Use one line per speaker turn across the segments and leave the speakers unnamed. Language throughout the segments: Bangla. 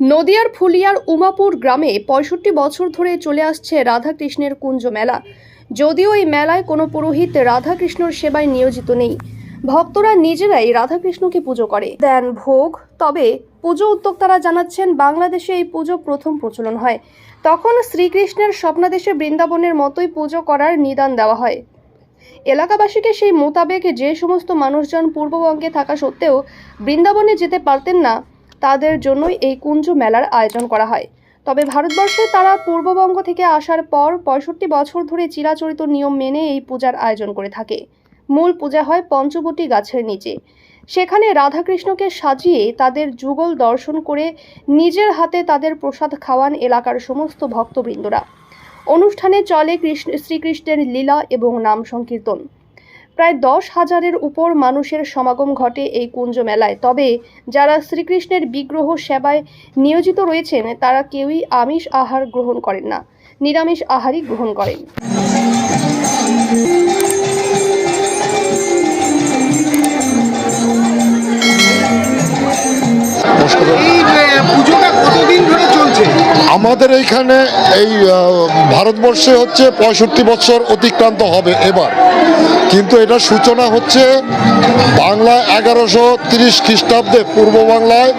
নদিয়ার ফুলিয়ার উমাপুর গ্রামে পঁয়ষট্টি বছর ধরে চলে আসছে রাধাকৃষ্ণের কুঞ্জ মেলা। যদিও এই মেলায় কোনো পুরোহিত রাধাকৃষ্ণর সেবায় নিয়োজিত নেই। ভক্তরা নিজেরাই রাধাকৃষ্ণকে পুজো করে। দেন ভোগ, তবে পুজো উদ্যোক্তারা জানাচ্ছেন, বাংলাদেশে এই পুজো প্রথম প্রচলন হয়। তখন শ্রীকৃষ্ণের স্বপ্নাদেশে বৃন্দাবনের মতোই পুজো করার নিদান দেওয়া হয়। এলাকাবাসীকে সেই মোতাবেক যে সমস্ত মানুষজন পূর্ববঙ্গে থাকা সত্ত্বেও বৃন্দাবনে যেতে পারতেন না তাদের জন্যই এই কুঞ্জ মেলার আয়োজন করা হয়। তবে ভারতবর্ষে তারা পূর্ববঙ্গ থেকে আসার পর পঁয়ষট্টি বছর ধরে চিরাচরিত নিয়ম মেনে এই পূজার আয়োজন করে থাকে। মূল পূজা হয় পঞ্চবটী গাছের নিচে। সেখানে রাধাকৃষ্ণকে সাজিয়ে তাদের যুগল দর্শন করে নিজের হাতে তাদের প্রসাদ খাওয়ান এলাকার সমস্ত ভক্তবৃন্দরা। অনুষ্ঠানে চলে কৃষ্ণ শ্রীকৃষ্ণের লীলা এবং নাম সংকীর্তন। প্রায় দশ হাজারের উপর মানুষের সমাগম ঘটে এই কুঞ্জ মেলায় তবে যারা শ্রীকৃষ্ণের বিগ্রহ সেবায় নিয়োজিত রয়েছেন তারা কেউই আমিষ আহার গ্রহণ করেন না নিরামিষ আহারই গ্রহণ করেন।
এই আহ, পুজোটা কতদিন ধরে চলছে?
আমাদের এইখানে এই ভারতবর্ষে হচ্ছে পঁয়ষট্টি বছর অতিক্রান্ত হবে এবার। কিন্তু এটা সূচনা হচ্ছে বাংলা এগারোশো তিরিশ খ্রিস্টাব্দে পূর্ব বাংলায়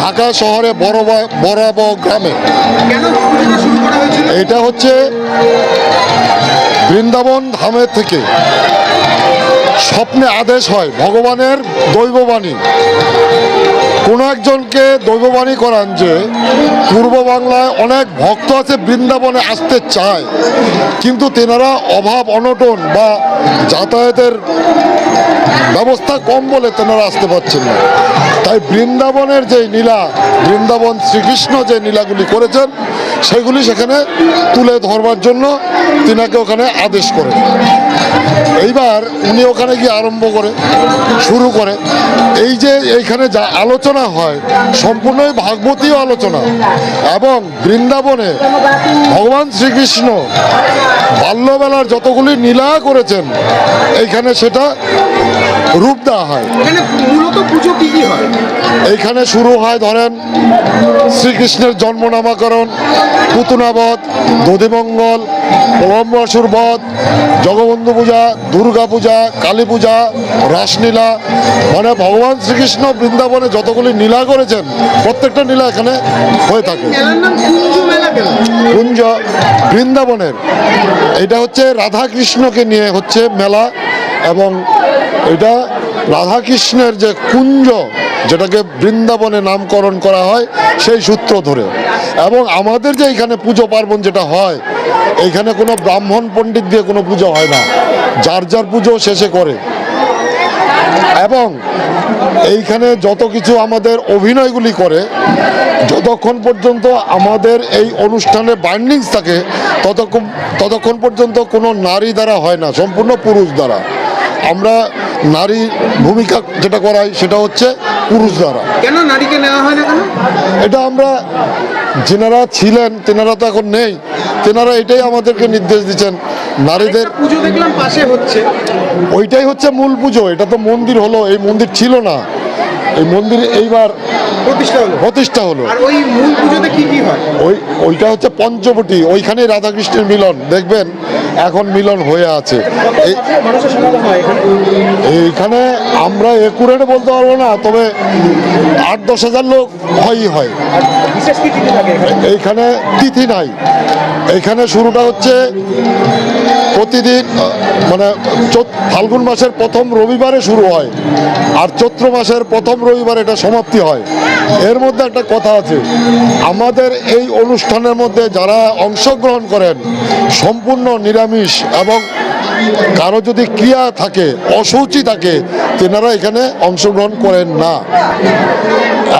ঢাকা শহরে বড় বরাব গ্রামে। এটা হচ্ছে বৃন্দাবন ধামের থেকে স্বপ্নে আদেশ হয় ভগবানের দৈববাণী। কোনো একজনকে দৈববাণী করান যে পূর্ব বাংলায় অনেক ভক্ত আছে বৃন্দাবনে আসতে চায়, কিন্তু তেনারা অভাব অনটন বা যাতায়াতের ব্যবস্থা কম বলে তেনারা আসতে পারছেন না। তাই বৃন্দাবনের যে নীলা, বৃন্দাবন শ্রীকৃষ্ণ যে নীলাগুলি করেছেন সেগুলি সেখানে তুলে ধরবার জন্য তিনাকে ওখানে আদেশ করেন এইবার উনি ওখানে গিয়ে আরম্ভ করে শুরু করে। এই যে এইখানে যা আলোচনা হয় সম্পূর্ণই ভাগবতীয় আলোচনা এবং বৃন্দাবনে ভগবান শ্রীকৃষ্ণ বাল্যবেলার যতগুলি নীলা করেছেন এইখানে সেটা রূপ দেওয়া হয়।
হয়?
এইখানে শুরু হয় ধরেন শ্রীকৃষ্ণের জন্ম নামাকরণ পুতুনাবধ দধিমঙ্গল পরম্বরাসুর বধ জগবন্ধু পূজা দুর্গা পূজা কালী পূজা রাসলীলা। মানে ভগবান শ্রীকৃষ্ণ বৃন্দাবনে যতগুলি নীলা করেছেন প্রত্যেকটা নীলা এখানে হয়ে থাকে।
কুঞ্জ
কুঞ্জ বৃন্দাবনের। এটা হচ্ছে রাধাকৃষ্ণকে নিয়ে হচ্ছে মেলা এবং এটা রাধাকৃষ্ণের যে কুঞ্জ যেটাকে বৃন্দাবনে নামকরণ করা হয় সেই সূত্র ধরে। এবং আমাদের যে এখানে পুজো পার্বণ যেটা হয়, এখানে কোনো ব্রাহ্মণ পণ্ডিত দিয়ে কোনো পুজো হয় না। যার যার পুজো শেষে করে। এবং এইখানে যত কিছু আমাদের অভিনয়গুলি করে, যতক্ষণ পর্যন্ত আমাদের এই অনুষ্ঠানে বাইন্ডিংস থাকে, ততক্ষণ ততক্ষণ পর্যন্ত কোনো নারী দ্বারা হয় না, সম্পূর্ণ পুরুষ দ্বারা। আমরা নারী ভূমিকা যেটা করাই সেটা হচ্ছে পুরুষ দ্বারা।
কেন নারীকে নেওয়া হয় না কেন?
এটা আমরা যেনারা ছিলেন তেনারা তো এখন নেই তেনারা এটাই আমাদেরকে নির্দেশ দিচ্ছেন। নারীদের
পুজো দেখলাম পাশে হচ্ছে।
ওইটাই হচ্ছে মূল পুজো এটা তো মন্দির হলো এই মন্দির ছিল না। এই মন্দির এইবার
প্রতিষ্ঠা হলো।
প্রতিষ্ঠা হলো।
ওই মূল পুজোতে কি কি হয়?
ওই ওইটা হচ্ছে পঞ্চবটি ওইখানে রাধাকৃষ্ণের মিলন দেখবেন? এখন মিলন হয়ে আছে। এইখানে আমরা একুরেট বলতে পারব না তবে আট দশ হাজার লোক হয়ই হয়। এইখানে তিথি নাই। এইখানে শুরুটা হচ্ছে প্রতিদিন মানে ফাল্গুন মাসের প্রথম রবিবারে শুরু হয় আর চৈত্র মাসের প্রথম রবিবার এটা সমাপ্তি হয়। এর মধ্যে একটা কথা আছে আমাদের এই অনুষ্ঠানের মধ্যে যারা অংশগ্রহণ করেন সম্পূর্ণ নিরামিষ এবং কারও যদি ক্রিয়া থাকে, অসুচি থাকে, তেনারা এখানে অংশগ্রহণ করেন না।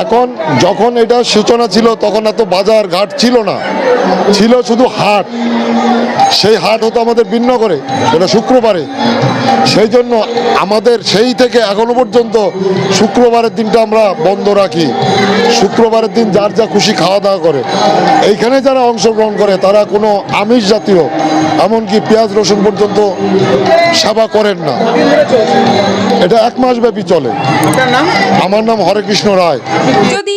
এখন যখন এটা সূচনা ছিল, তখন এত বাজার ঘাট ছিল না। ছিল শুধু হাট। সেই হাট হতো আমাদের ভিন্ন করে সেটা শুক্রবারে। সেই জন্য আমাদের সেই থেকে এখনও পর্যন্ত শুক্রবারের দিনটা আমরা বন্ধ রাখি। শুক্রবারের দিন যার যা খুশি খাওয়া দাওয়া করে। এইখানে যারা অংশগ্রহণ করে তারা কোনো আমিষ জাতীয় এমনকি পেঁয়াজ রসুন পর্যন্ত সেবা করেন না। এটা এক মাস ব্যাপী চলে আমার নাম হরে কৃষ্ণ রায়।
যদি